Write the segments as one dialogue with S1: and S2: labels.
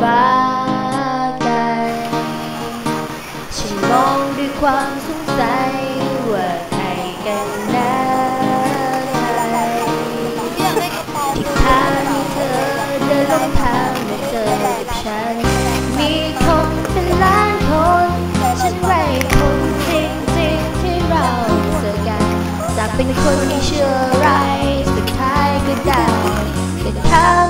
S1: ฟ้าไกฉันมองด้วยความสงสัยว่าใครกันนะที่ทางที่เธอเดินลงทางและเจอกับฉัน มีคนเป็นล้านคน ฉันไรคนจริงจริงที่เราเจอกันจากเป็นคนที่เชื่อไรสุดท้ายก็ได้แต่นทา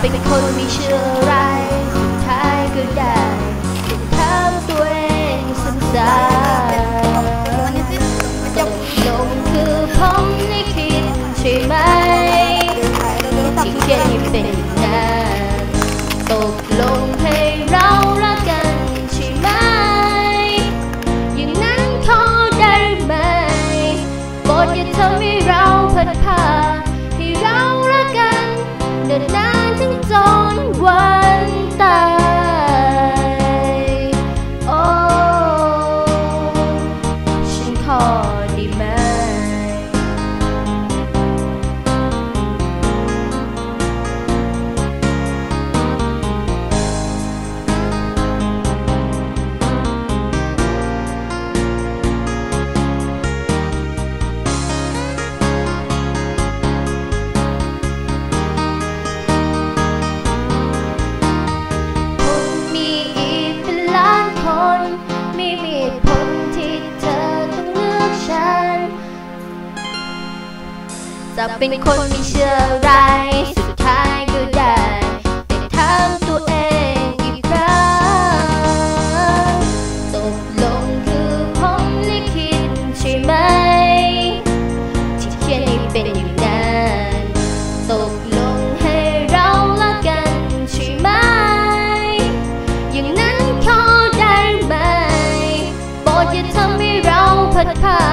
S1: เป็นคนมีเชื้อไร สุดท้ายก็ได้ body man. จะเป็นคนมีเชื่อไร สุดท้ายก็ได้ แต่ทำตัวเองอีกครั้งตกลงคือผมลิขิตใช่ไหม ที่เขียนให้เป็นอย่างนั้นตกลงให้เราละกันใช่ไหม อย่างนั้นเขาได้ไหมบอกจะทำให้เราพัดพา